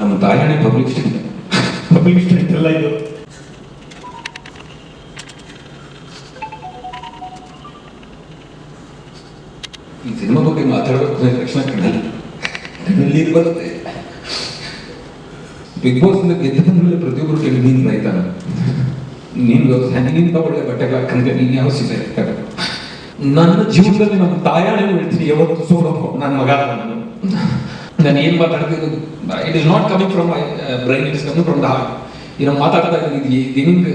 ನಮ್ಮ ತಾಯಣೆ public street public street ಎಲ್ಲ ಇದು. ಈ ಸಿನಿಮಾ ಬಗ್ಗೆ ಮಾತಾಡಬೇಕು ತಕ್ಷಣ ಕಣ್ಣಲ್ಲಿ ಕಣ್ಣಲ್ಲಿ ಬರುತ್ತೆ. ಬಿಗ್ ಬಾಸ್ ಇಂದ ಗೆದ್ದ ಮೇಲೆ ಪ್ರತಿಯೊಬ್ಬರು ಕೇಳಿ ನೀನು ರೈತನ ನೀನು ವ್ಯವಸಾಯ ನೀನು ಒಳ್ಳೆ ಬಟ್ಟೆಗಳು ಹಾಕಂದ್ರೆ ನೀನು ಯಾವ ಸೀಸೆ ನನ್ನ ಜೀವನದಲ್ಲಿ ನಮ್ಮ ತಾಯಾಣೆ ಹೇಳ್ತೀನಿ ಯಾವತ್ತು ಸೋಲೋದು ನನ್ನ ಮಗ ನಾನು ನಾನು ಏನು ಮಾತಾಡ್ತೀನಿ it is not coming from my brain it is coming from the heart ಏನೋ ಮಾತಾಡ್ತಾ ಇದ್ದೀನಿ ಇದು ಹೆಂಗ್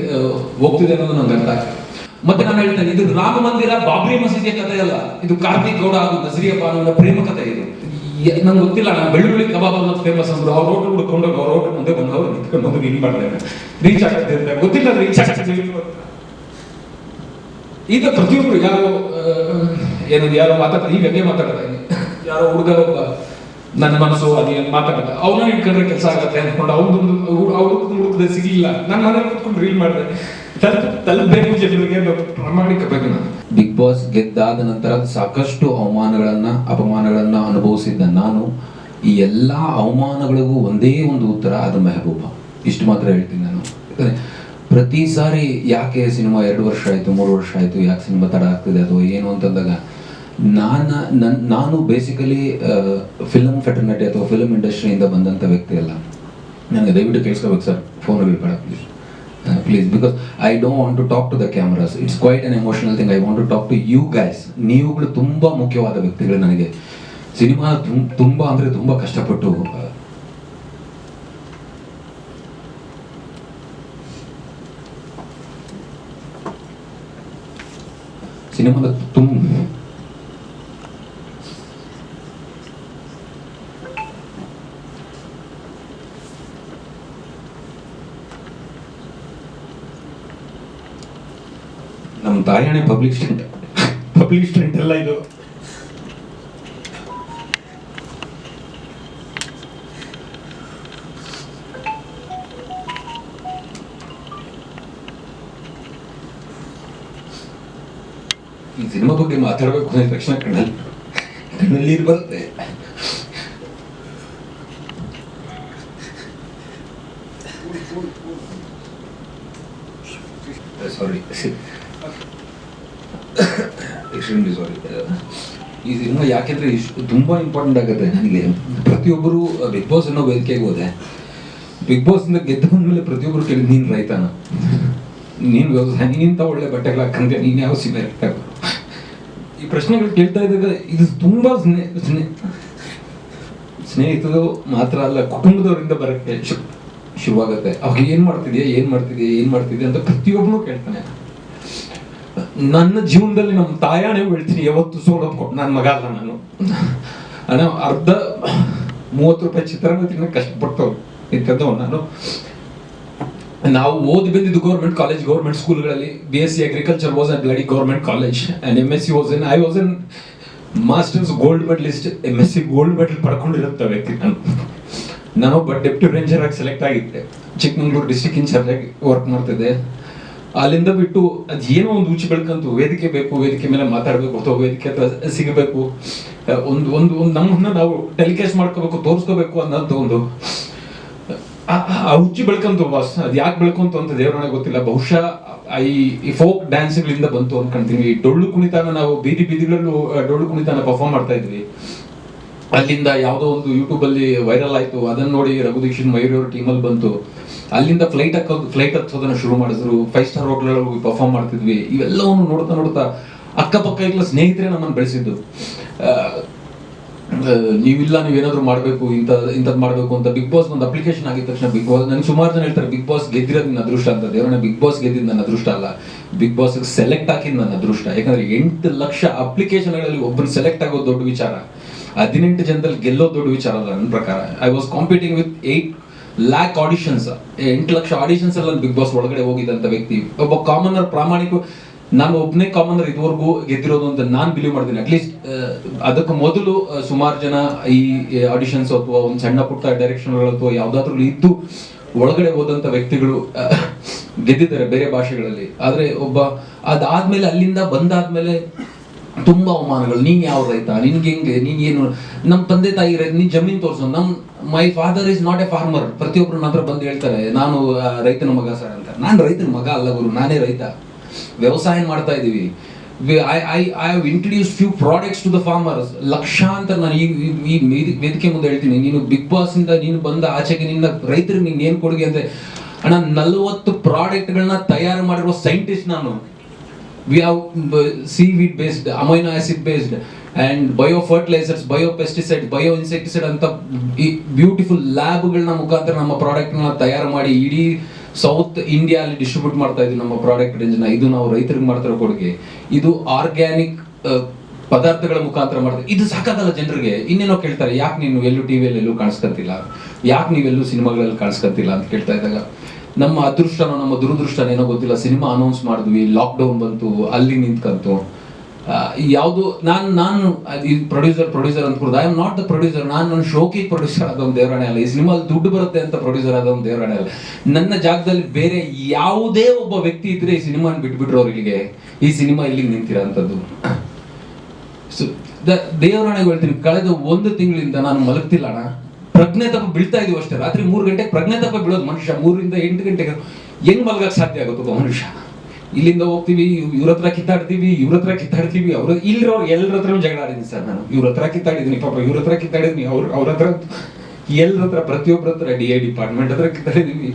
ಹೋಗ್ತಿದೆ ಅನ್ನೋದು ನಂಗೆ ಅರ್ಥ ಆಗ್ತದೆ ಮತ್ತೆ ನಾನು ಹೇಳ್ತೇನೆ ಇದು ರಾಮ ಮಂದಿರ ಬಾಬ್ರಿ ಮಸೀದಿಯ ಕಥೆ ಅಲ್ಲ. ಇದು ಕಾರ್ತಿಕ್ ಗೌಡ ಹಾಗೂ ನಜರಿಯ ಪ್ರೇಮ ಕಥೆ ಇದು. ನಂಗೆ ಗೊತ್ತಿಲ್ಲ ನಾನು ಬೆಳ್ಳುಳ್ಳಿ ಕಬಾಬ್ ಅನ್ನೋದು ಫೇಮಸ್ ಅಂದ್ರು. ಅವ್ರ ಹೋಟೆಲ್ ಹುಡ್ಕೊಂಡು ಅವ್ರ ಹೋಟೆಲ್ ಮುಂದೆ ಬಂದವರು ನಿಂತ್ಕೊಂಡು ಹೋಗಿ ನೀನು ಮಾಡ್ತಾರೆ ರೀಚ್ ಆಗತ್ತೆ ಅಂತ ಗೊತ್ತಿಲ್ಲ ರೀಚ್. ಈಗ ಪ್ರತಿಯೊಬ್ರು ಯಾರೋ ಆ, ಏನು ಯಾರೋ ಮಾತಾಡ್ತಾರೆ ಈಗ ಮಾತಾಡ್ತಾ ಇದ್ದೀನಿ. ಯಾರೋ ಹುಡುಗ ನನ್ನ ಮನಸ್ಸು ಅದೇನು ಮಾತಾಡಲ್ಲ. ಅವನ ಇಟ್ಕೊಂಡ್ರೆ ಕೆಲಸ ಆಗುತ್ತೆ ಅನ್ಕೊಂಡು ಅವ್ರದ್ದು ಅವ್ರದ್ದು ಹುಡುಕದೆ ಸಿಗಲಿಲ್ಲ. ನಾನು ಮನೇಲಿ ಕೂತ್ಕೊಂಡು ರೀಲ್ ಮಾಡಿದೆ. ತಲ್ ತಲುಪಬೇಕು ಜನರಿಗೆ ಪ್ರಾಮಾಣಿಕ ನಾನು. ಬಿಗ್ ಬಾಸ್ ಗೆದ್ದಾದ ನಂತರ ಸಾಕಷ್ಟು ಅವಮಾನಗಳನ್ನ, ಅಪಮಾನಗಳನ್ನ ಅನುಭವಿಸಿದ್ದ ನಾನು. ಈ ಎಲ್ಲಾ ಅವಮಾನಗಳಿಗೂ ಒಂದೇ ಒಂದು ಉತ್ತರ, ಅದು ಮೆಹಬೂಬ. ಇಷ್ಟು ಮಾತ್ರ ಹೇಳ್ತೀನಿ ನಾನು. ಪ್ರತಿ ಸಾರಿ ಯಾಕೆ ಸಿನಿಮಾ ಎರಡು ವರ್ಷ ಆಯ್ತು, ಮೂರು ವರ್ಷ ಆಯ್ತು, ಯಾಕೆ ಸಿನಿಮಾ ತಡ ಆಗ್ತಿದೆ ಅಥವಾ ಏನು ಅಂತಂದಾಗ ನಾನ, ನನ್ ಬೇಸಿಕಲಿ ಫಿಲಮ್ ಫೆಟರ್ನಿಟಿ ಅಥವಾ ಫಿಲಮ್ ಇಂಡಸ್ಟ್ರಿಯಿಂದ ಬಂದಂಥ ವ್ಯಕ್ತಿ ಅಲ್ಲ ನನಗೆ ದಯವಿಟ್ಟು ಕೇಳಿಸ್ಕೋಬೇಕು ಸರ್ ಫೋನ್ ಬೇಡ please please because I don't want to talk to the cameras it's quite an emotional thing I want to talk to you guys ನೀವುಗಳು ತುಂಬ ಮುಖ್ಯವಾದ ವ್ಯಕ್ತಿಗಳು ನನಗೆ. ಸಿನಿಮಾ ತುಂಬ ಅಂದರೆ ತುಂಬ ಕಷ್ಟಪಟ್ಟು ಸಿನಿಮಾದ ತುಂಬ ತಾಯಣೆ ಪಬ್ಲಿಕ್ ಸ್ಟೇಟ್ ಪಬ್ಲಿಕ್ ಸ್ಟೇಟ್ ಎಲ್ಲ ಇದು. ಈ ಸಿನಿಮಾ ಬಗ್ಗೆ ಮಾತಾಡಬೇಕು ಅಂದ ತಕ್ಷಣ ಕಣ್ಣಲ್ಲಿ ಕಣ್ಣಲ್ಲಿ ನೀರು ಬರುತ್ತೆ. ಸಾರಿ ಈ ಸಿನಿಮಾ ಯಾಕೆಂದ್ರೆ ಇಷ್ಟು ತುಂಬಾ ಇಂಪಾರ್ಟೆಂಟ್ ಆಗುತ್ತೆ ನನಗೆ. ಪ್ರತಿಯೊಬ್ಬರು ಬಿಗ್ ಬಾಸ್ ಅನ್ನೋ ವೇದಿಕೆಗೆ ಹೋದೆ. ಬಿಗ್ ಬಾಸ್ ಇಂದ ಗೆದ್ದ ಬಂದ್ಮೇಲೆ ಪ್ರತಿಯೊಬ್ಬರು ಕೇಳಿ ನೀನು ರೈತನ? ನೀನು ವ್ಯವಸಾಯ ನೀನಿಂತ ಒಳ್ಳೆ ಬಟ್ಟೆಗಳು ಹಾಕಂದ್ರೆ ನೀನು ಯಾವ ಸಿಮೆ ಈ ಪ್ರಶ್ನೆಗಳು ಕೇಳ್ತಾ ಇದ್ದಾಗ ಇದು ತುಂಬಾ ಸ್ನೇ ಸ್ನೇ, ಸ್ನೇಹಿತರು ಮಾತ್ರ ಅಲ್ಲ, ಕುಟುಂಬದವರಿಂದ ಬರಕ್ಕೆ ಶುರುವಾಗುತ್ತೆ. ಅವಾಗ ಏನು ಮಾಡ್ತಿದ್ಯಾ? ಏನು ಮಾಡ್ತಿದ್ಯಾ? ಏನು ಮಾಡ್ತಿದ್ಯಾ? ಅಂತ ಪ್ರತಿಯೊಬ್ಬನು ಕೇಳ್ತಾನೆ. ನನ್ನ ಜೀವನದಲ್ಲಿ ನಮ್ಮ ತಾಯಾಣೆ ಹೇಳ್ತೀನಿ, ಯಾವತ್ತು ಸೋಲೋದ್ಕೊ ನನ್ನ ಮಗ ಅಲ್ಲ ನಾನು. ಅಣ್ಣ, ಅರ್ಧ ಮೂವತ್ತು ರೂಪಾಯಿ ಚಿತ್ರಾನ್ನ ತಿನ್ನಕ್ಕೆ ಕಷ್ಟಪಟ್ಟು ಇಂಥದ್ದು ನಾನು. ನಾವು ಓದಿ ಬಂದಿದ್ದು government college government ಸ್ಕೂಲ್ಗಳಲ್ಲಿ B S C agriculture was and bloody government college and M S C was in I was in masters gold medalist M S C gold medal ಪಡ್ಕೊಂಡಿರುತ್ತ ವ್ಯಕ್ತಿ ನಾನು. ನಾನೊಬ್ಬ ಡೆಪ್ಟಿ ರೇಂಜರ್ ಆಗಿ select ಆಗಿದ್ದೆ. Chikmagalur district incharge ಆಗಿ work ಮಾಡ್ತಿದ್ದೆ. ಅಲ್ಲಿಂದ ಬಿಟ್ಟು ಅದೇನೋ ಒಂದು ಉಚ್ಚಿ ಬೆಳ್ಕಂತು ವೇದಿಕೆ ಬೇಕು, ವೇದಿಕೆ ಮೇಲೆ ಮಾತಾಡ್ಬೇಕು, ಅಥವಾ ವೇದಿಕೆ ಅಥವಾ ಸಿಗಬೇಕು ಒಂದು ಒಂದು ಒಂದು ನಮ್ಮನ್ನ ನಾವು ಟೆಲಿಕಾಸ್ಟ್ ಮಾಡ್ಕೋಬೇಕು, ತೋರಿಸ್ಕೋಬೇಕು ಅನ್ನೋದು ಒಂದು, ಆ- ಹುಚ್ಚಿ ಬೆಳ್ಕಂತು ಬಾಸ್ ಅದು ಯಾಕೆ ಬೆಳ್ಕೊಂತು ಅಂತ ದೇವರೊಳಗೆ ಗೊತ್ತಿಲ್ಲ. ಬಹುಶಃ ಈ ಈ ಫೋಕ್ ಡ್ಯಾನ್ಸ್ಗಳಿಂದ ಬಂತು ಅನ್ಕೊಂತೀನಿ ಈ ಡೊಳ್ಳು ಕುಣಿತಾನ ನಾವು ಬೀದಿ ಬೀದಿಗಳಲ್ಲೂ ಡೊಳ್ಳು ಕುಣಿತಾನ ಪರ್ಫಾರ್ಮ್ ಮಾಡ್ತಾ ಇದ್ವಿ. ಅಲ್ಲಿಂದ ಯಾವುದೋ ಒಂದು ಯೂಟ್ಯೂಬಲ್ಲಿ ವೈರಲ್ ಆಯ್ತು. ಅದನ್ನ ನೋಡಿ ರಘು ದೀಕ್ಷಿತ್ ಮಯೂರಿ ಟೀಮಲ್ಲಿ ಬಂತು. ಅಲ್ಲಿಂದ ಫ್ಲೈಟ್ ಹಾಕೋದು ಫ್ಲೈಟ್ ಹತ್ತೋದನ್ನ ಶುರು ಮಾಡಿದ್ರು. ಫೈವ್ ಸ್ಟಾರ್ ಹೋಟೆಲ್ ಹೋಗಿ ಪರ್ಫಾರ್ಮ್ ಮಾಡ್ತಿದ್ವಿ. ಇವೆಲ್ಲವನ್ನು ನೋಡ್ತಾ ನೋಡ್ತಾ ಅಕ್ಕಪಕ್ಕ ಇಲ್ಲ ಸ್ನೇಹಿತರೆ ನಮ್ಮನ್ನು ಬೆಳೆಸಿದ್ದು. ನೀವಿಲ್ಲ, ನೀವೇನಾದ್ರೂ ಮಾಡಬೇಕು, ಇಂಥ ಇಂಥದ್ದು ಮಾಡಬೇಕು ಅಂತ ಬಿಗ್ ಬಾಸ್ ಒಂದು ಅಪ್ಲಿಕೇಶನ್ ಆಗಿದ ತಕ್ಷಣ ಬಿಗ್ ಬಾಸ್ ನನಗೆ ಸುಮಾರು ಜನ ಹೇಳ್ತಾರೆ ಬಿಗ್ ಬಾಸ್ ಗೆದ್ದಿರೋದು ನನ್ನ ಅದೃಷ್ಟ ಅಂತ. ದೇವರನ್ನ ಬಿಗ್ ಬಾಸ್ ಗೆದ್ದಿದ್ದು ನನ್ನ ಅದೃಷ್ಟ ಅಲ್ಲ. ಬಿಗ್ ಬಾಸ್ ಸೆಲೆಕ್ಟ್ ಹಾಕಿದ್ದು ನನ್ನ ಅದೃಷ್ಟ. ಯಾಕಂದ್ರೆ ಎಂಟು ಲಕ್ಷ ಅಪ್ಲಿಕೇಶನ್ಗಳಲ್ಲಿ ಒಬ್ಬರು ಸೆಲೆಕ್ಟ್ ಆಗೋದು ದೊಡ್ಡ ವಿಚಾರ. ಹದಿನೆಂಟು ಜನದಲ್ಲಿ ಗೆಲ್ಲೋದು ದೊಡ್ಡ ವಿಚಾರ ಅಲ್ಲ ನನ್ನ ಪ್ರಕಾರ. I was competing with eight lakh auditions ಎಂಟು ಲಕ್ಷ ಆಡಿಷನ್ಸ್ ಅಲ್ಲಿ ಬಿಗ್ ಬಾಸ್ ಒಳಗಡೆ ಹೋಗಿದ್ದಂತ ವ್ಯಕ್ತಿ. ಒಬ್ಬ ಕಾಮನರ್ ಪ್ರಾಮಾಣಿಕ, ನಾನು ಒಬ್ಬನೇ ಕಾಮನರ್ ಇದುವರೆಗೂ ಗೆದ್ದಿರೋದು ಅಂತ ನಾನು ಬಿಲೀವ್ ಮಾಡ್ತೀನಿ. ಅಟ್ಲೀಸ್ಟ್ ಅದಕ್ಕೆ ಮೊದಲು ಸುಮಾರು ಜನ ಈ ಆಡಿಷನ್ಸ್ ಅಥವಾ ಒಂದು ಸಣ್ಣ ಪುಟ್ಟ ಡೈರೆಕ್ಷನ್ಗಳು ಅಥವಾ ಯಾವ್ದಾದ್ರು ಇದ್ದು ಒಳಗಡೆ ಹೋದಂತ ವ್ಯಕ್ತಿಗಳು ಗೆದ್ದಿದ್ದಾರೆ ಬೇರೆ ಭಾಷೆಗಳಲ್ಲಿ. ಆದರೆ ಒಬ್ಬ ಅದಾದ್ಮೇಲೆ ಅಲ್ಲಿಂದ ಬಂದಾದ್ಮೇಲೆ ತುಂಬಾ ಅವಮಾನಗಳು. ನೀನ್ ಯಾವ ರೈತ? ನಿನ್ಗೆ ಹೆಂಗೆ? ನೀನ್ ಏನು? ನಮ್ಮ ತಂದೆ ತಾಯಿ ರೈತ ನೀನ್ ಜಮೀನ್ ತೋರ್ಸು. ನಮ್ my father is not a farmer ಪ್ರತಿಯೊಬ್ರು ನನ್ನ ಹತ್ರ ಬಂದು ಹೇಳ್ತಾರೆ, ನಾನು ರೈತನ ಮಗ ಸರ್ ಅಂತ. ನಾನು ರೈತನ ಮಗ ಅಲ್ಲ ಗುರು, ನಾನೇ ರೈತ. ವ್ಯವಸಾಯ ಮಾಡ್ತಾ ಇದೀವಿ I I I have introduce few products to the farmers ಲಕ್ಷಾಂತರ ನಾನು ಈ ಈ- ಈ ವೇದಿ- ವೇದಿಕೆ ಮುಂದೆ ಹೇಳ್ತೀನಿ. ನೀನು ಬಿಗ್ ಬಾಸ್ ಇಂದ ನೀನು ಬಂದ ಆಚೆಗೆ ನಿನ್ನ ರೈತರಿಗೆ ನೀನು ಏನು ಕೊಡುಗೆ ಅಂದ್ರೆ ಅಣ್ಣ, ನಲವತ್ತು ಪ್ರಾಡಕ್ಟ್ಗಳನ್ನ ತಯಾರು ಮಾಡಿರುವ ಸೈಂಟಿಸ್ಟ್ ನಾನು. We have uh, seaweed based amino acid based and bio fertilizers bio pesticides bio insecticide ಅಂತ ಈ ಬ್ಯೂಟಿಫುಲ್ ಲ್ಯಾಬ್ಗಳನ್ನ ಮುಖಾಂತರ ನಮ್ಮ ಪ್ರಾಡಕ್ಟ್ನ ತಯಾರು ಮಾಡಿ ಇಡೀ ಸೌತ್ ಇಂಡಿಯಾ ಅಲ್ಲಿ ಡಿಸ್ಟ್ರಿಬ್ಯೂಟ್ ಮಾಡ್ತಾ ಇದ್ವಿ ನಮ್ಮ ಪ್ರಾಡಕ್ಟ್ ರೇಂಜ್ನ ಇದು ನಾವು ರೈತರಿಗೆ ಮಾಡ್ತಿರೋ ಕೊಡುಗೆ. ಇದು ಆರ್ಗ್ಯಾನಿಕ್ ಪದಾರ್ಥಗಳ ಮುಖಾಂತರ ಮಾಡ್ತಾರೆ ಇದು ಸಾಕಾಗಲ್ಲ ಜನರಿಗೆ. ಇನ್ನೇನೋ ಕೇಳ್ತಾರೆ ಯಾಕೆ ನೀನು ಎಲ್ಲೂ ಟಿವಿಯಲ್ಲಿ ಎಲ್ಲೂ ಕಾಣಿಸ್ಕೊತಿಲ್ಲ? ಯಾಕೆ ನೀವೆಲ್ಲೂ ಸಿನಿಮಾಗಳಲ್ಲಿ ಕಾಣಿಸ್ಕೊತಿಲ್ಲ ಅಂತ ಕೇಳ್ತಾ ಇದ್ದಾಗ? ನಮ್ಮ ಅದೃಷ್ಟನೋ ನಮ್ಮ ದುರದೃಷ್ಟನೇನೋ ಗೊತ್ತಿಲ್ಲ. ಸಿನಿಮಾ ಅನೌನ್ಸ್ ಮಾಡಿದ್ವಿ ಲಾಕ್ಡೌನ್ ಬಂತು, ಅಲ್ಲಿ ನಿಂತ್ಕಂತು. ಯಾವುದು, ನಾನು ನಾನು ಪ್ರೊಡ್ಯೂಸರ್ ಪ್ರೊಡ್ಯೂಸರ್ ಅಂತ ಕೂಡ I am not the producer ನಾನು ನನ್ನ ಶೋಕಿ ಪ್ರೊಡ್ಯೂಸರ್ ಆದ ಒಂದು ದೇವರಾಣೆ ಅಲ್ಲ. ಈ ಸಿನಿಮಾ ದುಡ್ಡು ಬರುತ್ತೆ ಅಂತ ಪ್ರೊಡ್ಯೂಸರ್ ಆದ ಒಂದು ದೇವರಾಣೆ ಅಲ್ಲ. ನನ್ನ ಜಾಗದಲ್ಲಿ ಬೇರೆ ಯಾವುದೇ ಒಬ್ಬ ವ್ಯಕ್ತಿ ಇದ್ರೆ ಈ ಸಿನಿಮಾನ ಬಿಟ್ಬಿಟ್ರು ಅವರಿಗೆ ಈ ಸಿನಿಮಾ ಇಲ್ಲಿಗೆ ನಿಂತಿರೋ ಅಂಥದ್ದು ಸೊ ದೇವರಾಣೆಗೆ ಹೇಳ್ತೀನಿ, ಕಳೆದ ಒಂದು ತಿಂಗಳಿಂದ ನಾನು ಮಲಗ್ತಿಲ್ಲ ಅಣ್ಣ. ಪ್ರಜ್ಞೆ ತಪ್ಪ ಬೀಳ್ತಾ ಇದೀವಿ ಅಷ್ಟೇ. ರಾತ್ರಿ ಮೂರು ಗಂಟೆಗೆ ಪ್ರಜ್ಞೆ ತಪ್ಪ ಬೀಳೋದು ಮನುಷ್ಯ. ಮೂರಿಂದ ಎಂಟು ಗಂಟೆಗೆ ಹೆಂಗ್ ಮಲ್ಗಕ್ ಸಾಧ್ಯ ಆಗುತ್ತೆ ಒಬ್ಬ ಮನುಷ್ಯ? ಇಲ್ಲಿಂದ ಹೋಗ್ತೀವಿ, ಇವ್ರ ಹತ್ರ ಕಿತ್ತಾಡ್ತೀವಿ, ಇವ್ರ ಹತ್ರ ಕಿತ್ತಾಡ್ತೀವಿ. ಅವ್ರ ಇಲ್ಲಿರೋರು ಎಲ್ಲರ ಹತ್ರ ಜಗಳ ಆಡಿದ್ದೀನಿ ಸರ್ ನಾನು. ಇವ್ರ ಹತ್ರ ಕಿತ್ತಾಡಿದ್ದೀನಿ, ಪಾಪ ಇವ್ರ ಹತ್ರ ಕಿತ್ತಾಡಿದ್ದೀನಿ, ಅವ್ರ ಅವ್ರ ಹತ್ರ ಎಲ್ಲರ ಹತ್ರ ಪ್ರತಿಯೊಬ್ಬರ ಹತ್ರ, ಡಿ ಐ ಡಿಪಾರ್ಟ್ಮೆಂಟ್ ಹತ್ರ ಕಿತ್ತಾಡಿದೀವಿ.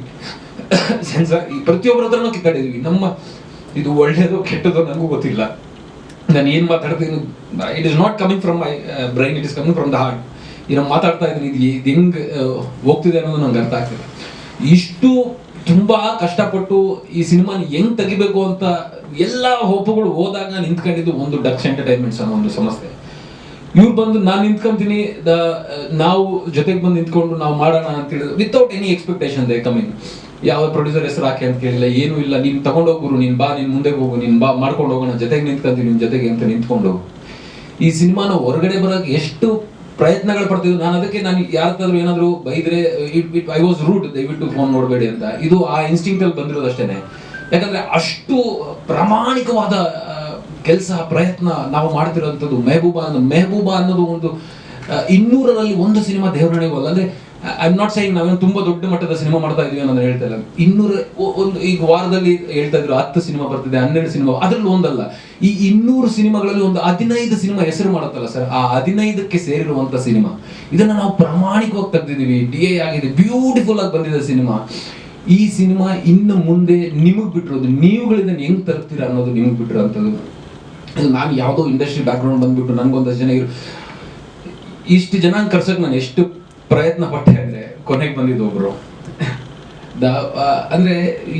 ಸೆನ್ಸಾರ್ ಪ್ರತಿಯೊಬ್ಬರ ಹತ್ರನೂ ಕಿತ್ತಾಡಿದೀವಿ. ನಮ್ಮ ಇದು ಒಳ್ಳೇದು ಕೆಟ್ಟದೋ ನನಗೂ ಗೊತ್ತಿಲ್ಲ. ನಾನು ಏನ್ ಮಾತಾಡ್ತೀನಿ it is not coming from my brain it is coming from the heart ಏನೋ ಮಾತಾಡ್ತಾ ಇದ್ದೀನಿ ಇದು ಇದು ಹೆಂಗ್ ಹೋಗ್ತಿದೆ ಅನ್ನೋದು ನಂಗೆ ಅರ್ಥ ಆಗ್ತಿದೆ ಇಷ್ಟು ತುಂಬಾ ಕಷ್ಟಪಟ್ಟು ಈ ಸಿನಿಮಾನ ಹೆಂಗ್ ತೆಗಿಬೇಕು ಅಂತ ಎಲ್ಲ ಹೋಪುಗಳು ಹೋದಾಗ ನಿಂತ್ಕೊಂಡಿದ್ದು ಒಂದು ಡಕ್ಸ್ ಎಂಟರ್ಟೈನ್ಮೆಂಟ್ಸ್ ಅನ್ನೋ ಒಂದು ಸಂಸ್ಥೆ ಇವ್ರು ಬಂದು, ನಾನು ನಿಂತ್ಕೊಂತೀನಿ ನಾವು ಜೊತೆಗೆ ಬಂದು ನಿಂತ್ಕೊಂಡು ನಾವು ಮಾಡೋಣ ಅಂತ ಹೇಳಿದ್ರು. Without any expectation they coming ಯಾವ ಪ್ರೊಡ್ಯೂಸರ್ ಹೆಸರು ಹಾಕಿ ಅಂತ ಕೇಳಿಲ್ಲ, ಏನೂ ಇಲ್ಲ, ನೀನ್ ತಗೊಂಡೋಗ್ರು ನೀನ್ ಬಾ, ನೀನ್ ಮುಂದೆ ಹೋಗು, ನೀನ್ ಬಾ, ಮಾಡ್ಕೊಂಡು ಹೋಗೋಣ, ಜೊತೆಗೆ ನಿಂತ್ಕೊಂತೀನಿ ನಿನ್ ಜೊತೆಗೆ ಅಂತ ನಿಂತ್ಕೊಂಡು ಈ ಸಿನಿಮಾನ ಹೊರಗಡೆ ಬರೋಕೆ ಎಷ್ಟು ಪ್ರಯತ್ನಗಳು ಪಡ್ತಿದ್ವು ನಾನು ಅದಕ್ಕೆ ನಾನು ಯಾರತ್ತಾದ್ರೂ ಏನಾದ್ರು ಬೈದ್ರೆ ಐ ವಾಸ್ ರೂಟ್ ದಯವಿಟ್ಟು ಫೋನ್ ನೋಡಬೇಡಿ ಅಂತ. ಇದು ಆ ಇನ್ಸ್ಟಿಂಕ್ಟ್ ಅಲ್ಲಿ ಬಂದಿರೋದು ಅಷ್ಟೇನೆ ಯಾಕಂದ್ರೆ ಅಷ್ಟು ಪ್ರಾಮಾಣಿಕವಾದ ಕೆಲಸ, ಪ್ರಯತ್ನ ನಾವು ಮಾಡ್ತಿರೋಂಥದ್ದು, ಮೆಹಬೂಬಾ ಅನ್ನೋ, ಮೆಹಬೂಬಾ ಅನ್ನೋದು ಒಂದು ಇನ್ನೂರರಲ್ಲಿ ಒಂದು ಸಿನಿಮಾ ದೇವರಣಿಗೂ ಅಲ್ಲ. ಅಂದ್ರೆ ಐ ಆಮ್ ನಾಟ್ ಸೈಯಿಂಗ್ ನಾವೇನು ತುಂಬಾ ದೊಡ್ಡ ಮಟ್ಟದ ಸಿನಿಮಾ ಮಾಡ್ತಾ ಇದೀವಿ ಅನ್ನೋದು ಹೇಳ್ತಾ ಇಲ್ಲ. ಇನ್ನೂರ ಒಂದು, ಈಗ ವಾರದಲ್ಲಿ ಹೇಳ್ತಾ ಇದ್ರು ಹತ್ತು ಸಿನಿಮಾ ಬರ್ತಿದೆ, ಹನ್ನೆರಡು ಸಿನಿಮಾ. ಅದ್ರಲ್ಲಿ ಒಂದಲ್ಲ. ಈ ಇನ್ನೂರು ಸಿನಿಮಾಗಳಲ್ಲಿ ಒಂದು ಹದಿನೈದು ಸಿನಿಮಾ ಹೆಸರು ಮಾಡುತ್ತಲ್ಲ ಸರ್. ಆ ಹದಿನೈದಕ್ಕೆ ಸೇರಿರುವಂತ ಸಿನಿಮಾ. ಇದನ್ನ ನಾವು ಪ್ರಾಮಾಣಿಕವಾಗಿ ತೆಗ್ದಿದೀವಿ ಡಿ ಎ ಆಗಿದೆ. ಬ್ಯೂಟಿಫುಲ್ ಆಗಿ ಬಂದಿದೆ ಸಿನಿಮಾ. ಈ ಸಿನಿಮಾ ಇನ್ನು ಮುಂದೆ ನಿಮಗ್ ಬಿಟ್ಟಿರೋದು, ನೀವುಗಳಿಂದ ಹೆಂಗ್ ತರ್ತೀರಾ ಅನ್ನೋದು ನಿಮಗ್ ಬಿಟ್ಟಿರೋಂಥದ್ದು. ನಾನು ಯಾವುದೋ ಇಂಡಸ್ಟ್ರಿ ಬ್ಯಾಕ್ಗ್ರೌಂಡ್ ಬಂದ್ಬಿಟ್ಟು ನನ್ಗೊಂದಷ್ಟು ಜನ ಇರು ಇಷ್ಟು ಜನ ಕರ್ಸಕ್ ನಾನು ಎಷ್ಟು ಪ್ರಯತ್ನ ಪಟ್ಟೆ ಅಂದ್ರೆ ಕೊನೆಗೆ ಬಂದಿದ್ದು ಒಬ್ರು. ಅಂದ್ರೆ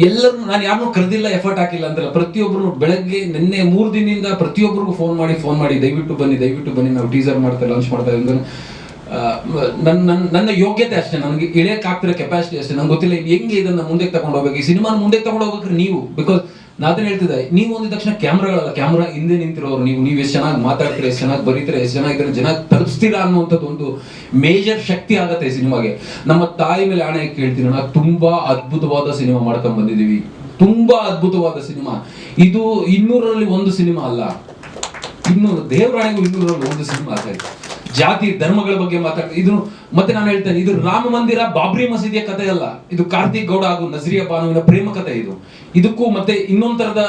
ಎಲ್ಲರೂ ನಾನು ಯಾರನ್ನೂ ಕರೆದಿಲ್ಲ ಎಫರ್ಟ್ ಹಾಕಿಲ್ಲ ಅಂತಲ್ಲ ಪ್ರತಿಯೊಬ್ಬರು ಬೆಳಗ್ಗೆ ನಿನ್ನೆ ಮೂರು ದಿನದಿಂದ ಪ್ರತಿಯೊಬ್ಬರಿಗೂ ಫೋನ್ ಮಾಡಿ ಫೋನ್ ಮಾಡಿ, ದಯವಿಟ್ಟು ಬನ್ನಿ ದಯವಿಟ್ಟು ಬನ್ನಿ, ನಾವು ಟೀಸರ್ ಮಾಡ್ತಾ ಲಾಂಚ್ ಮಾಡ್ತಾ ಇದ್ದೀವಿ ನನ್ನ ನನ್ನ ನನ್ನ ಯೋಗ್ಯತೆ ಅಷ್ಟೇ, ನನಗೆ ಇಳಿಯಕ್ಕೆ ಆಗ್ತಿರೋ ಕೆಪಾಸಿಟಿ ಅಷ್ಟೇ, ನಂಗೆ ಗೊತ್ತಿಲ್ಲ ಹೆಂಗೆ ಇದನ್ನ ಮುಂದೆ ತಗೊಂಡು ಹೋಗ್ಬೇಕು, ಈ ಸಿನಿಮಾನ ಮುಂದೆ ತಗೊಂಡು ಹೋಗ್ಬೇಕ್ರೆ ನೀವು ಬಿಕಾಸ್ ನಾತನ ಹೇಳ್ತಿದ್ದೆ, ನೀವು ಒಂದಿದ ತಕ್ಷಣ ಕ್ಯಾಮ್ರಾಗಳಲ್ಲ, ಕ್ಯಾಮ್ರಾ ಹಿಂದೆ ನಿಂತಿರೋರು, ನೀವು ನೀವು ಎಷ್ಟು ಚೆನ್ನಾಗಿ ಮಾತಾಡ್ತೀರಾ, ಎಷ್ಟು ಚೆನ್ನಾಗಿ ಬರೀತೀರಾ, ಎಷ್ಟು ಚೆನ್ನಾಗಿ ಇದನ್ನ ಜನ ತಲುಪಿಸ್ತೀರಾ ಅನ್ನುವಂಥದ್ದು ಒಂದು ಮೇಜರ್ ಶಕ್ತಿ ಆಗತ್ತೆ ಈ ಸಿನಿಮಾಗೆ. ನಮ್ಮ ತಾಯಿ ಮೇಲೆ ಆಣೆ ಕೇಳ್ತೀನಿ ನಾವು ತುಂಬಾ ಅದ್ಭುತವಾದ ಸಿನಿಮಾ ಮಾಡ್ಕೊಂಡ್ ಬಂದಿದ್ದೀವಿ. ತುಂಬಾ ಅದ್ಭುತವಾದ ಸಿನಿಮಾ. ಇದು ಇನ್ನೂರರಲ್ಲಿ ಒಂದು ಸಿನಿಮಾ ಅಲ್ಲ. ಇನ್ನೂರು ದೇವರಾಣಿಗೂ ಇನ್ನೂರಲ್ಲಿ ಒಂದು ಸಿನಿಮಾ ಆಗ್ತದೆ ಜಾತಿ ಧರ್ಮಗಳ ಬಗ್ಗೆ ಮಾತಾಡ್ತಾ ಇದು ಮತ್ತೆ ನಾನು ಹೇಳ್ತೇನೆ, ಇದು ರಾಮ ಮಂದಿರ ಬಾಬ್ರಿ ಮಸೀದಿಯ ಕಥೆ ಅಲ್ಲ. ಇದು ಕಾರ್ತಿಕ್ ಗೌಡ ಹಾಗೂ ನಜರಿಯ ಬಾನುವಿನ ಪ್ರೇಮ ಕಥೆ ಇದು. ಇದಕ್ಕೂ ಮತ್ತೆ ಇನ್ನೊಂದ್ ತರದ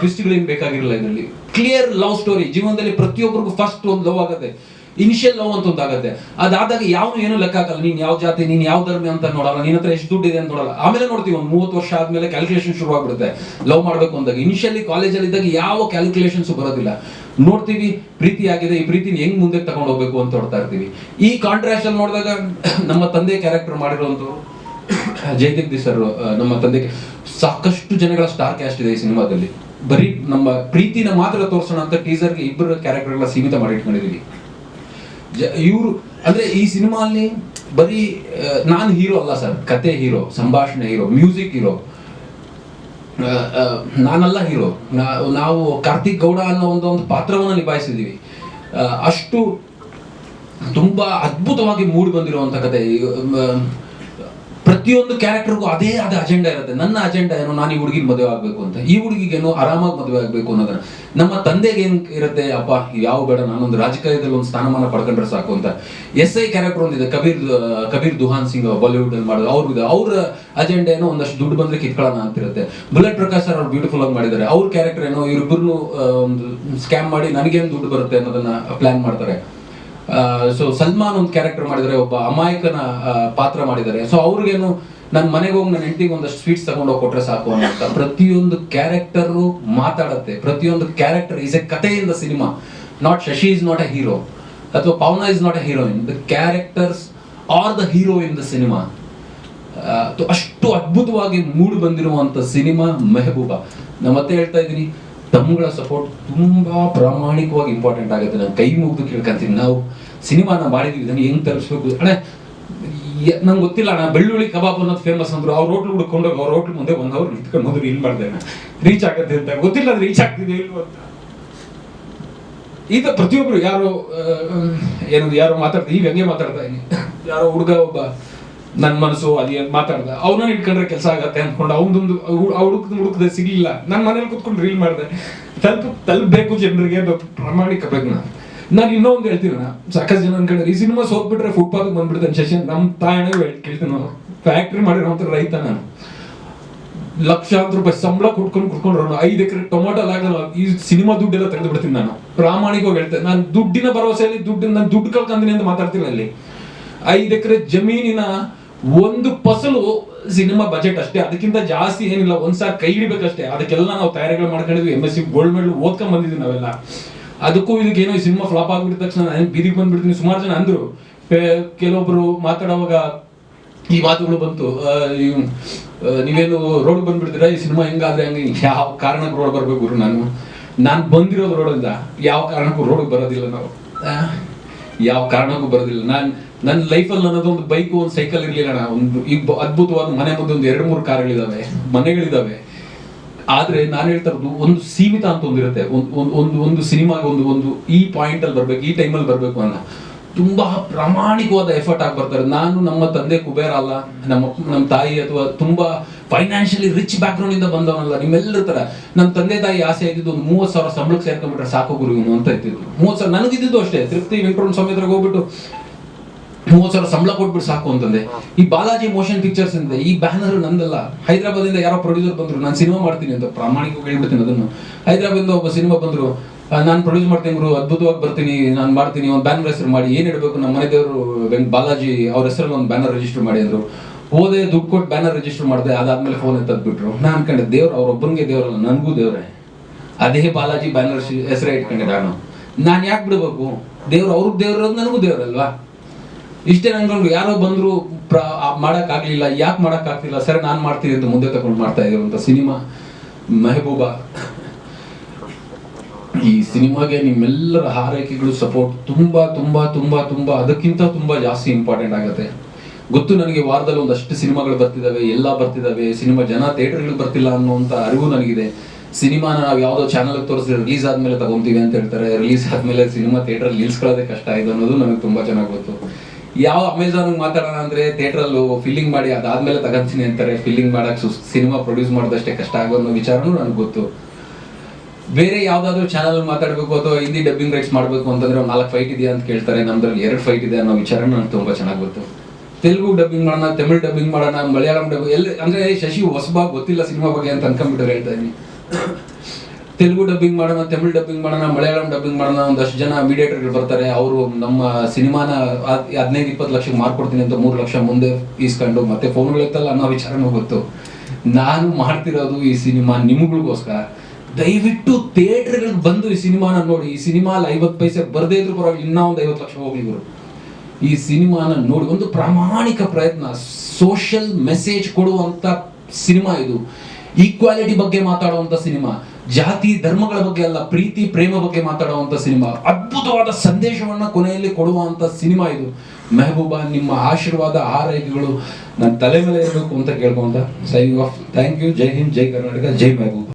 ಟ್ವಿಸ್ಟ್ಗಳೇನು ಬೇಕಾಗಿರಲ್ಲ ಇದರಲ್ಲಿ? ಕ್ಲಿಯರ್ ಲವ್ ಸ್ಟೋರಿ ಜೀವನದಲ್ಲಿ ಪ್ರತಿಯೊಬ್ಬರಿಗೂ ಫಸ್ಟ್ ಒಂದು ಲವ್ ಆಗುತ್ತೆ. ಇನಿಷಿಯಲ್ ಲವ್ ಅಂತ ಒಂದಾಗತ್ತೆ ಅದಾದಾಗ ಯಾವನು ಏನು ಲೆಕ್ಕ ಹಾಕಲ್ಲ. ನೀನ್ ಯಾವ ಜಾತಿ, ನೀನ್ ಯಾವ ಧರ್ಮ ಅಂತ ನೋಡಲ್ಲ. ನಿನ್ನ ಹತ್ರ ಎಷ್ಟು ದುಡ್ಡು ಇದೆ ಅಂತ ನೋಡಲ್ಲ. ಆಮೇಲೆ ನೋಡ್ತೀವಿ ಒಂದು ಮೂವತ್ತು ವರ್ಷ ಆದ್ಮೇಲೆ ಕ್ಯಾಲ್ಕುಲೇಷನ್ ಶುರು ಆಗ್ಬಿಡುತ್ತೆ. ಲವ್ ಮಾಡ್ಬೇಕು ಅಂದಾಗ. ಇನಿಷಿಯಲಿ ಕಾಲೇಜಲ್ಲಿ ಇದ್ದಾಗ ಯಾವ ಕ್ಯಾಲ್ಕುಲೇಷನ್ಸ್ ಬರೋದಿಲ್ಲ. ನೋಡ್ತೀವಿ, ಪ್ರೀತಿ ಆಗಿದೆ. ಈ ಪ್ರೀತಿನ ಹೆಂಗ್ ಮುಂದೆ ತಗೊಂಡು ಹೋಗ್ಬೇಕು ಅಂತ ನೋಡ್ತಾ ಇರ್ತೀವಿ. ಈ ಕಾಂಟ್ರಾಸ್ಟ್ ಅಲ್ಲಿ ನೋಡಿದಾಗ ನಮ್ಮ ತಂದೆ ಕ್ಯಾರೆಕ್ಟರ್ ಮಾಡಿರುವಂತವ್ರು ಜಯದೀಪ್ ಸರ್ ನಮ್ಮ ತಂದೆ ಸಾಕಷ್ಟು ಜನಗಳ ಸ್ಟಾರ್ ಕ್ಯಾಸ್ಟ್ ಇದೆ ಈ ಸಿನಿಮಾದಲ್ಲಿ. ಬರೀ ನಮ್ಮ ಪ್ರೀತಿನ ಮಾತ್ರ ತೋರಿಸೋಣ ಅಂತ ಟೀಸರ್ಗೆ ಇಬ್ಬರು ಕ್ಯಾರೆಕ್ಟರ್ಗಳ ಸೀಮಿತ ಮಾಡಿ ಇಟ್ಕೊಂಡಿದೀವಿ. ಇವರು ಅಂದ್ರೆ ಈ ಸಿನಿಮಾ ಅಲ್ಲಿ ಬರೀ ನಾನು ಹೀರೋ ಅಲ್ಲ ಸರ್ ಕತೆ ಹೀರೋ ಸಂಭಾಷಣೆ ಹೀರೋ ಮ್ಯೂಸಿಕ್ ಹೀರೋ. ನಾನಲ್ಲ ಹೀರೋ. ನಾವು ಕಾರ್ತಿಕ್ ಗೌಡ ಅನ್ನೋ ಒಂದು ಒಂದು ಪಾತ್ರವನ್ನು ನಿಭಾಯಿಸಿದೀವಿ. ಆ, ಅಷ್ಟು ತುಂಬಾ ಅದ್ಭುತವಾಗಿ ಮೂಡಿ ಬಂದಿರುವಂತ ಕತೆ. ಪ್ರತಿಯೊಂದು ಕ್ಯಾರೆಕ್ಟರ್ಗೂ ಅದೇ ಆದ ಅಜೆಂಡಾ ಇರುತ್ತೆ. ನನ್ನ ಅಜೆಂಡಾ ಏನು? ನಾನು ಈ ಹುಡುಗಿಗೆ ಮದುವೆ ಆಗಬೇಕು ಅಂತ. ಈ ಹುಡುಗಿಗೇನು ಆರಾಮಾಗಿ ಮದುವೆ ಆಗಬೇಕು ಅನ್ನೋದನ್ನ. ನಮ್ಮ ತಂದೆಗೆ ಏನ್ ಇರುತ್ತೆ? ಅಪ್ಪ ಯಾವ ಬೇಡ, ನಾನೊಂದು ರಾಜಕೀಯದಲ್ಲಿ ಒಂದು ಸ್ಥಾನಮಾನ ಪಡ್ಕೊಂಡ್ರೆ ಸಾಕು ಅಂತ. ಎಸ್ ಐ ಕ್ಯಾರೆಕ್ಟರ್ ಒಂದಿದೆ, ಕಬೀರ್ ಕಬೀರ್ ದುಹಾನ್ ಸಿಂಗ್ ಬಾಲಿವುಡ್ ಅಲ್ಲಿ ಮಾಡೋದು. ಅವ್ರದ್ದು ಅವ್ರ ಅಜೆಂಡಾ ಏನೋ? ಒಂದಷ್ಟು ದುಡ್ಡು ಬಂದ್ರೆ ಕಿತ್ಕೊಳ್ಳೋಣ ಅಂತಿರುತ್ತೆ. ಬುಲೆಟ್ ಪ್ರಕಾಶ್ ಸರ್ ಅವ್ರು ಬ್ಯೂಟಿಫುಲ್ ಆಗಿ ಮಾಡಿದ್ದಾರೆ. ಅವ್ರ ಕ್ಯಾರೆಕ್ಟರ್ ಏನೋ? ಇವ್ರಿಬ್ರು ಒಂದು ಸ್ಕ್ಯಾಮ್ ಮಾಡಿ ನನಗೇನು ದುಡ್ಡು ಬರುತ್ತೆ ಅನ್ನೋದನ್ನ ಪ್ಲಾನ್ ಮಾಡ್ತಾರೆ. ಸೊ ಸಲ್ಮಾನ್ ಒಂದು ಕ್ಯಾರೆಕ್ಟರ್ ಮಾಡಿದರೆ ಒಬ್ಬ ಅಮಾಯಕನ ಪಾತ್ರ ಮಾಡಿದ್ದಾರೆ. ಸೊ ಅವ್ರಿಗೇನು ನನ್ನ ಮನೆಗೆ ಹೋಗಿ ನನ್ನ ಹೆಂಡತಿಗೆ ಒಂದಷ್ಟು ಸ್ವೀಟ್ಸ್ ತಗೊಂಡು ಹೋಗಿ ಕೊಟ್ರೆ ಸಾಕು ಅನ್ನೋ ಪ್ರತಿಯೊಂದು ಕ್ಯಾರೆಕ್ಟರ್ ಮಾತಾಡುತ್ತೆ. ಪ್ರತಿಯೊಂದು character is a ಕಥೆಯಿಂದ cinema not Shashi is not a hero ಅಥವಾ Pavana is not a heroine the characters are the hero in the cinema ಅಷ್ಟು ಅದ್ಭುತವಾಗಿ ಮೂಡ್ ಬಂದಿರುವಂತ ಸಿನಿಮಾ ಮೆಹಬೂಬ. ನಾ ಮತ್ತೆ ಹೇಳ್ತಾ ಇದ್ದೀನಿ. ತಮ್ಮಗಳ ಸಪೋರ್ಟ್ ತುಂಬಾ ಪ್ರಾಮಾಣಿಕವಾಗಿ ಇಂಪಾರ್ಟೆಂಟ್ ಆಗುತ್ತೆ. ನಾನು ಕೈ ಮುಗಿದು ಕೇಳ್ಕೊಂತೀನಿ. ನಾವು ಸಿನಿಮಾನ ಮಾಡಿದೀವಿ, ಇದನ್ನ ಹೆಂಗ್ ತರಿಸ್ಬೇಕು ಅಣ್ಣ ನಂಗೆ ಗೊತ್ತಿಲ್ಲ ಅಣ್ಣ. ಬೆಳ್ಳುಳ್ಳಿ ಕಬಾಬ್ ಅನ್ನೋದು ಫೇಮಸ್ ಅಂದ್ರು. ಅವ್ರ ಹೋಟ್ಲು ಹುಡ್ಕೊಂಡೋಗಿ ಅವ್ರ ಹೋಟ್ಲ್ ಮುಂದೆ ಒಂದ್ ಅವ್ರು ನಿಂತ್ಕೊಂಡು ಹೋದ್ರು. ಇಲ್ಲಿ ಮಾಡಿದೆ ರೀಚ್ ಆಗತ್ತೆ ಅಂತ. ಗೊತ್ತಿಲ್ಲ ಅದು ರೀಚ್ ಆಗ್ತಿದೆ ಇಲ್ವೋ ಈಗ ಪ್ರತಿಯೊಬ್ರು ಯಾರೋ ಏನೋ ಯಾರು ಮಾತಾಡ್ತಾರೆ ಈಗ ಹಂಗೆ ಮಾತಾಡ್ತಾ ಇದೀನಿ ಯಾರೋ ಹುಡುಗ ಒಬ್ಬ ನನ್ನ ಮನಸ್ಸು ಅದು ಮಾತಾಡ್ದೆ ಮಾತಾಡ್ದ. ಅವನ ಇಟ್ಕೊಂಡ್ರೆ ಕೆಲಸ ಆಗತ್ತೆ ಅನ್ಕೊಂಡು. ಅವ್ನೊಂದು ಹುಡುಕದ ಹುಡುಕದೆ ಸಿಗ್ಲಿಲ್ಲ. ನನ್ನ ಮನೇಲಿ ಕುತ್ಕೊಂಡು ರೀಲ್ ಮಾಡಿದೆ. ತಲುಪ, ತಲುಪಬೇಕು ಜನರಿಗೆ ಪ್ರಾಮಾಣಿಕ ಪ್ರಜ್ಞ. ನಾನು ಇನ್ನೊಂದು ಹೇಳ್ತೀನಿ ಅಣ್ಣ. ಸಾಕಷ್ಟು ಜನ ಅನ್ಕೊಂಡ್ರೆ ಈ ಸಿನಿಮಾ ಸೋತ್ಬಿಟ್ರೆ ಫುಟ್ಪಾತ್ ಬಂದ್ಬಿಡ್ತಾನೆ ಶಶಿ ನಮ್ಮ ತಾಯಣೆ ಕೇಳ್ತೀನಿ ನಾನು ಫ್ಯಾಕ್ಟ್ರಿ ಮಾಡಿರೋ ರೈತ ನಾನು. ಲಕ್ಷಾಂತರ ರೂಪಾಯಿ ಸಂಬಳ ಕುಟ್ಕೊಂಡು ಕುಟ್ಕೊಂಡ್ರು ಐದು ಎಕರೆ ಟೊಮೊಟೊ ಆಗಲ್ಲ ಈ ಸಿನಿಮಾ ದುಡ್ಡೆಲ್ಲ ತೆಗೆದು ಬಿಡ್ತೀನಿ ನಾನು. ಪ್ರಾಮಾಣಿಕವಾಗಿ ಹೇಳ್ತೇನೆ. ನಾನು ದುಡ್ಡಿನ ಭರವಸೆಯಲ್ಲಿ ದುಡ್ಡು ನಾನು ದುಡ್ಡು ಕಳ್ಕೊಂತೀನಿ ಅಂತ ಮಾತಾಡ್ತೀನಿ ಅಲ್ಲಿ. ಐದು ಎಕರೆ ಜಮೀನಿನ ಒಂದು ಫಸಲು ಸಿನಿಮಾ ಬಜೆಟ್ ಅಷ್ಟೇ. ಅದಕ್ಕಿಂತ ಜಾಸ್ತಿ ಏನಿಲ್ಲ ಒಂದ್ಸಾರಿ ಕೈ ಹಿಡಿಬೇಕಷ್ಟೇ. ಅದಕ್ಕೆಲ್ಲ ನಾವು ತಯಾರಿಗಳು ಮಾಡ್ಕೊಂಡಿದ್ವಿ. M S C gold medal ಓದ್ಕೊಂಡ್ ಬಂದಿದ್ವಿ ನಾವೆಲ್ಲ. ಅದಕ್ಕೂ ಇದಕ್ಕೇನೋ ಈ ಸಿನಿಮಾ ಫ್ಲಾಪ್ ಆಗ್ಬಿಟ್ಟ ತಕ್ಷಣ ನಾನು ಬೀದಿಗೆ ಬಂದ್ಬಿಡ್ತೀನಿ. ಸುಮಾರು ಜನ ಅಂದ್ರು. ಕೆಲವೊಬ್ರು ಮಾತಾಡುವಾಗ ಈ ಮಾತುಗಳು ಬಂತು. ನೀವೇನು ರೋಡ್ ಬಂದ್ಬಿಡ್ತೀರಾ? ಈ ಸಿನಿಮಾ ಹೆಂಗಾದ್ರೆ ಹಂಗೆ ಯಾವ ಕಾರಣಕ್ಕೆ ರೋಡ್ ಬರಬೇಕು ನಾನು. ನಾನು ಬಂದಿರೋದು ರೋಡಿಂದ ಯಾವ ಕಾರಣಕ್ಕೂ ರೋಡ್ ಬರೋದಿಲ್ಲ ನಾವು. ಯಾವ ಕಾರಣಕ್ಕೂ ಬರೋದಿಲ್ಲ. ನಾನು ನನ್ನ ಲೈಫಲ್ಲಿ ನನ್ನದೊಂದು ಬೈಕ್ ಒಂದು ಸೈಕಲ್ ಇರಲಿಲ್ಲ ಒಂದು ಅದ್ಭುತವಾದ ಮನೆ ಮುಂದೆ ಒಂದು ಎರಡು ಮೂರು ಕಾರ್ಗಳಿದಾವೆ ಮನೆಗಳಿದಾವೆ. ಆದ್ರೆ ನಾನು ಹೇಳ್ತಾ ಇರೋದು, ಒಂದು ಸೀಮಿತ ಅಂತ ಒಂದಿರುತ್ತೆ. ಒಂದು ಒಂದು ಒಂದು ಒಂದು ಸಿನಿಮಾಗೆ ಒಂದು ಒಂದು ಈ ಪಾಯಿಂಟ್ ಅಲ್ಲಿ ಬರ್ಬೇಕು, ಈ ಟೈಮಲ್ಲಿ ಬರ್ಬೇಕು ಅನ್ನೋ ತುಂಬಾ ಪ್ರಾಮಾಣಿಕವಾದ ಎಫರ್ಟ್ ಆಗಿ ಬರ್ತಾರೆ. ನಾನು ನಮ್ಮ ತಂದೆ ಕುಬೇರ ಅಲ್ಲ, ನಮ್ಮ ನಮ್ಮ ತಾಯಿ ಅಥವಾ ತುಂಬಾ ಫೈನಾನ್ಷಿಯಲಿ ರಿಚ್ ಬ್ಯಾಕ್ ಗ್ರೌಂಡ್ ಇಂದ ಬಂದವನಲ್ಲ, ನಿಮ್ಮೆಲ್ಲರ ತರ. ನಮ್ಮ ತಂದೆ ತಾಯಿ ಆಸೆ ಆಗಿದ್ದು ಒಂದು ಮೂವತ್ತು ಸಾವಿರ ಸಂಬಳಕ್ಕೆ ಸೇರ್ಕೊಂಡ್ಬಿಟ್ರೆ ಸಾಕು ಗುರು ಅಂತ ಇದ್ದಿದ್ದು. ಮೂವತ್ ಸಾವಿರ ನನಗಿದ್ದು ಅಷ್ಟೇ. ತೃಪ್ತಿ ವೆಂಕಟರಮಣ ಸ್ವಾಮಿ ಹತ್ರ ಹೋಗ್ಬಿಟ್ಟು ಮೂವತ್ತು ಸಾವಿರ ಸಂಬಳ ಕೊಟ್ಬಿಟ್ಟು ಸಾಕು ಅಂತಂದೆ. ಈ ಬಾಲಾಜಿ ಮೋಷನ್ ಪಿಕ್ಚರ್ಸ್ ಅಂದ್ರೆ ಈ ಬ್ಯಾನರ್ ನಂದಲ್ಲ. ಹೈದರಾಬಾದ್ ಇಂದ ಯಾರೋ ಪ್ರೊಡ್ಯೂಸರ್ ಬಂದ್ರು, ನಾನು ಸಿನಿಮಾ ಮಾಡ್ತೀನಿ ಅಂತ ಪ್ರಾಮಾಣಿಕವಾಗಿ ಹೇಳ್ಬಿಡ್ತೀನಿ ಅದನ್ನು. ಹೈದರಾಬಾದ್ ಒಬ್ಬ ಸಿನಿಮಾ ಬಂದ್ರು ನಾನು ಪ್ರೊಡ್ಯೂಸ್ ಮಾಡ್ತೀನಿ ಗುರು, ಅದ್ಭುತವಾಗಿ ಬರ್ತೀನಿ, ನಾನು ಮಾಡ್ತೀನಿ, ಒಂದು ಬ್ಯಾನರ್ ಹೆಸರು ಮಾಡಿ, ಏನು ಇಡಬೇಕು ನಮ್ಮ ಮನೆ ದೇವರು ಬಾಲಾಜಿ ಅವ್ರ ಹೆಸರಲ್ಲಿ ಒಂದು ಬ್ಯಾನರ್ ರಿಜಿಸ್ಟರ್ ಮಾಡಿ ಹೋದೆ, ದುಡ್ಡು ಕೊಟ್ಟು ಬ್ಯಾನರ್ ರಿಜಿಸ್ಟರ್ ಮಾಡಿದೆ, ಅದಾದ್ಮೇಲೆ ಫೋನ್ ಎತ್ತದ್ಬಿಟ್ರು. ನಾನು ಅನ್ಕೊಂಡೆ, ದೇವ್ರು ಅವ್ರೊಬ್ಬರಿಗೆ ದೇವರಲ್ಲ ನನಗೂ ದೇವ್ರೆ. ಅದೇ ಬಾಲಾಜಿ ಬ್ಯಾನರ್ ಹೆಸರೇ ಇಟ್ಕೊಂಡೆ ನಾನು. ನಾನು ಯಾಕೆ ಬಿಡಬೇಕು? ದೇವ್ರು ಅವ್ರಿಗೆ ದೇವ್ರ ನನಗೂ ದೇವ್ರಲ್ವಾ ಇಷ್ಟೇ ಅನ್ಕೊಂಡು ಯಾರೋ ಬಂದ್ರು ಪ್ರ ಮಾಡಕ್ ಆಗ್ಲಿಲ್ಲ ಯಾಕೆ ಮಾಡಕ್ ಆಗ್ತಿಲ್ಲ ಸರಿ ನಾನ್ ಮಾಡ್ತೀನಿ ಅಂತ ಮುಂದೆ ತಗೊಂಡು ಮಾಡ್ತಾ ಇರುವಂತ ಸಿನಿಮಾ, ಮೆಹಬೂಬ. ಈ ಸಿನಿಮಾಗೆ ನಿಮ್ಮೆಲ್ಲರ ಹಾರೈಕೆಗಳು ಸಪೋರ್ಟ್ ತುಂಬಾ ತುಂಬಾ ತುಂಬಾ ತುಂಬಾ, ಅದಕ್ಕಿಂತ ತುಂಬಾ ಜಾಸ್ತಿ ಇಂಪಾರ್ಟೆಂಟ್ ಆಗುತ್ತೆ. ಗೊತ್ತು ನನಗೆ ವಾರದಲ್ಲಿ ಒಂದಷ್ಟು ಸಿನಿಮಾಗಳು ಬರ್ತಿದ್ದಾವೆ ಎಲ್ಲ ಬರ್ತಿದ್ದಾವೆ ಸಿನಿಮಾ ಜನ ಥಿಯೇಟರ್ಗಳು ಬರ್ತಿಲ್ಲ ಅನ್ನುವಂತ ಅರಿವು ನನಗಿದೆ. ಸಿನಿಮಾನ ನಾವು ಯಾವುದೋ ಚಾನಲ್ ತೋರಿಸಿ ರಿಲೀಸ್ ಆದ್ಮೇಲೆ ತಗೊಂತೀವಿ ಅಂತ ಹೇಳ್ತಾರೆ. ರಿಲೀಸ್ ಆದ್ಮೇಲೆ ಸಿನಿಮಾ ಥಿಯೇಟರ್ ನಿಲ್ಸ್ಕೊಳ್ಳೋದೇ ಕಷ್ಟ, ಇದೆ ಅನ್ನೋದು ನನಗೆ ತುಂಬಾ ಚೆನ್ನಾಗಿ ಗೊತ್ತು. ಯಾವ ಅಮೆಝಾನ್ ಮಾತಾಡೋಣ ಅಂದ್ರೆ ಥಿಯೇಟರ್ ಅಲ್ಲಿ ಫಿಲ್ಲಿಂಗ್ ಮಾಡಿ ಅದಾದ್ಮೇಲೆ ತಗೊಂತೀನಿ ಅಂತಾರೆ. ಫಿಲ್ಲಿಂಗ್ ಮಾಡಕ್ ಸಿನಿಮಾ ಪ್ರೊಡ್ಯೂಸ್ ಮಾಡೋದಷ್ಟೇ ಕಷ್ಟ ಆಗೋ ಅನ್ನೋ ವಿಚಾರನೂ ನನಗೆ ಗೊತ್ತು. ಬೇರೆ ಯಾವ್ದಾದ್ರು ಚಾನಲ್ ಮಾತಾಡ್ಬೇಕು ಅಥವಾ ಹಿಂದಿ ಡಬ್ಬಿಂಗ್ ರೈಟ್ಸ್ ಮಾಡಬೇಕು ಅಂತಂದ್ರೆ ನಾಲ್ಕು ಫೈಟ್ ಇದೆಯಾ ಅಂತ ಕೇಳ್ತಾರೆ. ನಮ್ದ್ರಲ್ಲಿ ಎರಡು ಫೈಟ್ ಇದೆ ಅನ್ನೋ ವಿಚಾರ ನನಗೆ ತುಂಬಾ ಚೆನ್ನಾಗಿ ಗೊತ್ತು. ತೆಲುಗು ಡಬ್ಬಿಂಗ್ ಮಾಡೋಣ, ತಮಿಳ್ ಡಬ್ಬಿಂಗ್ ಮಾಡೋಣ, ಮಲಯಾಳಂ ಡಬ್ಬಿಂಗ್ ಎಲ್ಲಿ, ಅಂದ್ರೆ ಶಶಿ ಹೊಸಬಾ ಗೊತ್ತಿಲ್ಲ ಸಿನಿಮಾ ಬಗ್ಗೆ ಅಂತ ಅನ್ಕೊಂಡ್ಬಿಟ್ಟು ಹೇಳ್ತಾ ಇದೀನಿ ತೆಲುಗು ಡಬ್ಬಿಂಗ್ ಮಾಡೋಣ, ತಮಿಳ್ ಡಬ್ಬಿಂಗ್ ಮಾಡೋಣ, ಮಲಯಾಳಂ ಡಬ್ಬಿಂಗ್ ಮಾಡೋಣ, ಒಂದಷ್ಟು ಜನ ಮೀಡಿಯೇಟರ್ಗಳು ಬರ್ತಾರೆ. ಅವರು ನಮ್ಮ ಸಿನಿಮಾನ ಹದಿನೈದು, ಇಪ್ಪತ್ತು ಲಕ್ಷಕ್ಕೆ ಮಾರ್ಕೊಡ್ತೀನಿ ಅಂತ ಮೂರು ಲಕ್ಷ ಮುಂದೆ ಈಸ್ಕೊಂಡು ಮತ್ತೆ ಫೋನ್ಗಳು ಎತ್ತಲ್ಲ ಅನ್ನೋ ವಿಚಾರನೂ ಗೊತ್ತು. ನಾನು ಮಾಡ್ತಿರೋದು ಈ ಸಿನಿಮಾ ನಿಮ್ಗಳಿಗೋಸ್ಕರ. ದಯವಿಟ್ಟು ಥಿಯೇಟರ್ಗಳಿಗೆ ಬಂದು ಈ ಸಿನಿಮಾನ ನೋಡಿ. ಈ ಸಿನಿಮಾಲ್ ಐವತ್ತು ಪೈಸೆ ಬರದೇ ಇದ್ರು ಪರವಾಗಿ ಇನ್ನೂ ಒಂದು ಐವತ್ತು ಲಕ್ಷ ಹೋಗಿ ಇವರು ಈ ಸಿನಿಮಾನ ನೋಡಿ, ಒಂದು ಪ್ರಾಮಾಣಿಕ ಪ್ರಯತ್ನ ಸೋಷಿಯಲ್ ಮೆಸೇಜ್ ಕೊಡುವಂತ ಸಿನಿಮಾ ಇದು. ಈಕ್ವಾಲಿಟಿ ಬಗ್ಗೆ ಮಾತಾಡುವಂತ ಸಿನಿಮಾ, ಜಾತಿ ಧರ್ಮಗಳ ಬಗ್ಗೆ ಅಲ್ಲ, ಪ್ರೀತಿ ಪ್ರೇಮ ಬಗ್ಗೆ ಮಾತಾಡುವಂತ ಸಿನಿಮಾ, ಅದ್ಭುತವಾದ ಸಂದೇಶವನ್ನ ಕೊನೆಯಲ್ಲಿ ಕೊಡುವಂತ ಸಿನಿಮಾ ಇದು. ಮೆಹಬೂಬಾ, ನಿಮ್ಮ ಆಶೀರ್ವಾದ, ಆರೈಕೆಗಳು ನನ್ನ ತಲೆ ಮೇಲೆ ಇರಬೇಕು ಅಂತ ಕೇಳ್ಕೊಂತ ಸೈನ್ ಆಫ್ ಥ್ಯಾಂಕ್ ಯು ಜೈ ಹಿಂದ್, ಜೈ ಕರ್ನಾಟಕ, ಜೈ ಮೆಹಬೂಬಾ.